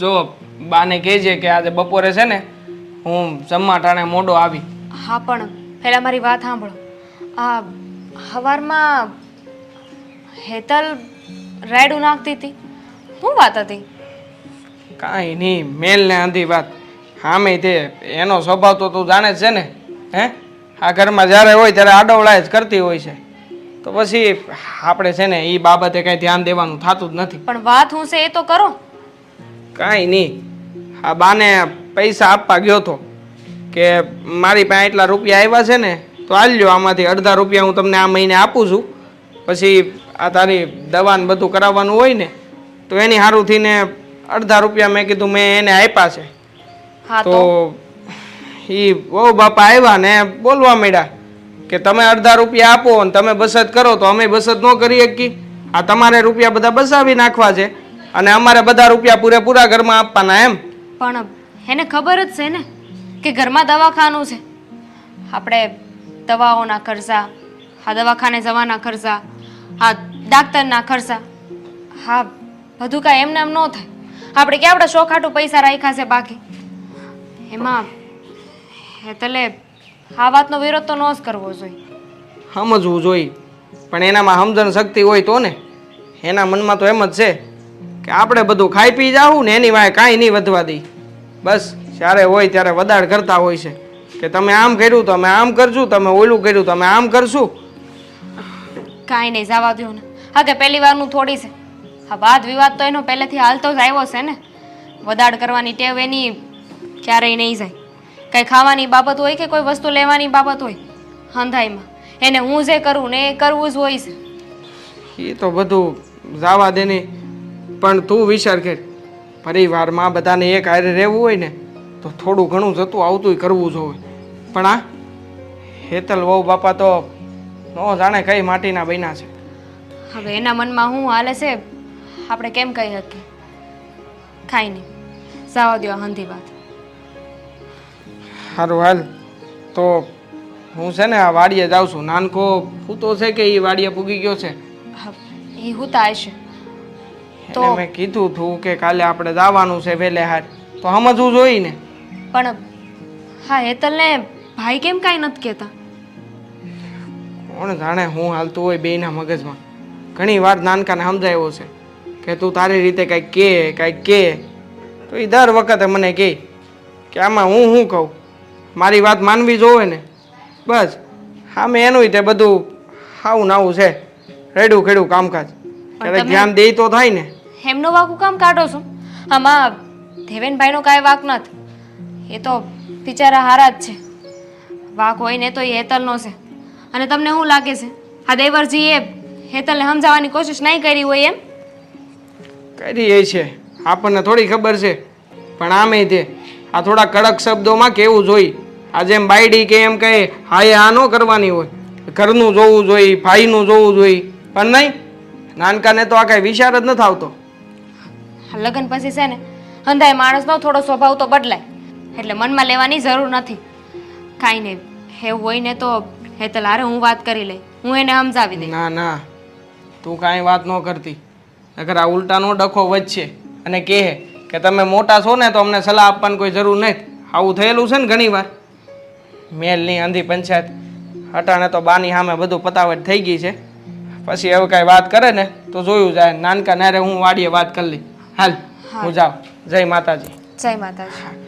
જો બાને કહેજે કે આજે બપોરે છે ને હું જમવા ટાણે મોડો આવી. હા પણ પહેલાં મારી વાત સાંભળો. આ સવારમાં હેતલ રાયડું નાખતી હતી. શું વાત હતી? કાંઈ નહીં મેલ ને આંધી વાત. હામે તે એનો સ્વભાવ તો તું જાણે જ છે ને હે? આ ઘરમાં જ્યારે હોય ત્યારે આડવળા જ કરતી હોય છે. તો પછી આપણે છે ને એ બાબતે કાંઈ ધ્યાન દેવાનું થતું જ નથી. પણ વાત હું છે એ તો કરો. કાંઈ નહીં. આ બાને પૈસા આપવા ગયો તો કે મારી પાસે એટલા રૂપિયા આવ્યા છે ને તો હાલ લ્યો આમાંથી અડધા રૂપિયા હું તમને આ મહિને આપું છું. પછી આ તારી દવાને બધું કરાવવાનું હોય ને તો એની સારું થઈને અડધા રૂપિયા મેં કીધું મેં એને આપ્યા છે. તો તો? એ બહુ બાપા આવ્યા ને બોલવા માંડ્યા કે તમે અડધા રૂપિયા આપો અને તમે બચત કરો તો અમે બચત ન કરી શકીએ. આ તમારે રૂપિયા બધા બસાવી નાખવા છે. અને અમારે બધા રૂપિયા પૂરેપૂરા ઘરમાં આપવાના એમ. પણ એને ખબર જ છે ને કે ઘરમાં દવાખાનું છે. આપણે દવાઓના ખર્ચા આ દવાખાને જવાના ખર્ચા આ ડાક્ટરના ખર્ચા હા બધું કાંઈ એમને એમ ન થાય. આપણે કે આપણે શોખાટું પૈસા રાખ્યા છે બાકી? એમાં એટલે આ વાતનો વિરોધ તો ન જ કરવો જોઈએ. સમજવું જોઈએ. પણ એનામાં સમજણ શક્તિ હોય તો ને. એના મનમાં તો એમ જ છે. કે આપણે બધું ખાઈ પી જાવું ને એની વાય કાંઈ નહીં વધવા દઈ. બસ જ્યારે હોય ત્યારે વદાડ કરતા હોય છે. કે તમે આમ કર્યું તો અમે આમ કરજો તમે ઓલું કર્યું તો અમે આમ કરશું. કાંઈ નહીં જવા દો ને. હા કે પહેલી વારનું થોડી છે. હા વાદ વિવાદ તો એનો પહેલેથી હાલતો જ આવ્યો છે ને. વદાડ કરવાની ટેવ એની ક્યારેય નહીં જાય. કંઈ ખાવાની બાબત હોય કે કોઈ વસ્તુ લેવાની બાબત હોય? હંધાઈમાં. એને હું જે કરું ને એ કરવું જ હોય છે. એ તો બધું જવા દે ને પણ તું વિચાર કર. પરિવારમાં બધાને એક હારે રહેવું હોય ને તો થોડું ઘણું જતું આવતું કરવું જોઈએ પણ આ હેતલ વહુ બાપા તો ન જાણે કઈ માટીના બન્યા છે. હવે એના મનમાં શું હાલે છે? આપણે કેમ કહી શકીએ? કાંઈ નહીં સાવા દો હંધી વાત. સારું હાલ. તો હું છે ને આ વાડીએ જાઉં છું. નાનકો પૂતો છે કે એ વાડીએ પૂગી ગયો છે? હા એ હુતા એને તો- મેં કીધું હતું કે કાલે આપણે જવાનું છે વહેલે હાર. તો સમજવું જોઈએ ને પણ હા હેતલને ભાઈ કેમ કાંઈ નથી કહેતા? કોણ જાણે હું હાલતું હોય બેયના મગજમાં. ઘણી વાર નાનકાને સમજાયો છે કે તું તારી રીતે કાંઈક કે કાંઈક કે. તો એ દર વખતે મને કહે કે આમાં હું શું કહું? મારી વાત માનવી જોવે ને? બસ. હા મેં એનું તે બધું હાવું નાવું છે. રેડું ખેડું કામકાજ. ક્યારેક ધ્યાન દે તો થાય ને? એમનો વાકું કામ કાઢો છો? આમાં દેવેનભાઈનો કાંઈ વાક નથી. એ તો બિચારા હારા જ છે. વાક હોય ને તો એ હેતલનો છે. અને તમને શું લાગે છે? આ દેવરજીએ હેતલને સમજાવવાની કોશિશ નહીં કરી હોય એમ? કરી એ છે. આપણને થોડી ખબર છે. પણ આમે તે, આ થોડા કડક શબ્દોમાં કેવું જોઈ? આ જેમ બાયડી કે એમ કહે હા એ આ ન કરવાની હોય. ઘરનું જોવું જોઈએ ભાઈનું જોવું જોઈએ પણ નહીં, નાનકાને તો આ કાંઈ વિચાર જ નથી આવતો. લગ્ન પછી છે ને, અંધાય માણસનો થોડો સ્વભાવ તો બદલાય. એટલે મનમાં લેવાની જરૂર નથી. કાંઈ નહીં એવું હોય ને તો હેતલ હારે હું વાત કરી લઈ, હું એને સમજાવી દઈ. ના ના, તું કાંઈ વાત ન કરતી. નકર આ ઉલટાનો ડખો વધશે. અને કહે કે તમે મોટા છો ને તો અમને સલાહ આપવાની કોઈ જરૂર નહીં આવું થયેલું છે ને ઘણી વાર મેલની અંધી પંચાયત, હટાણે તો બાની સામે બધું પતાવટ થઈ ગઈ છે. પછી હવે કાંઈ વાત કરે ને, તો જોયું જાય, નાનકા નારે હું વાડીએ વાત કરી લઈ. હાલ હું જાઉં. જય માતાજી. જય માતાજી.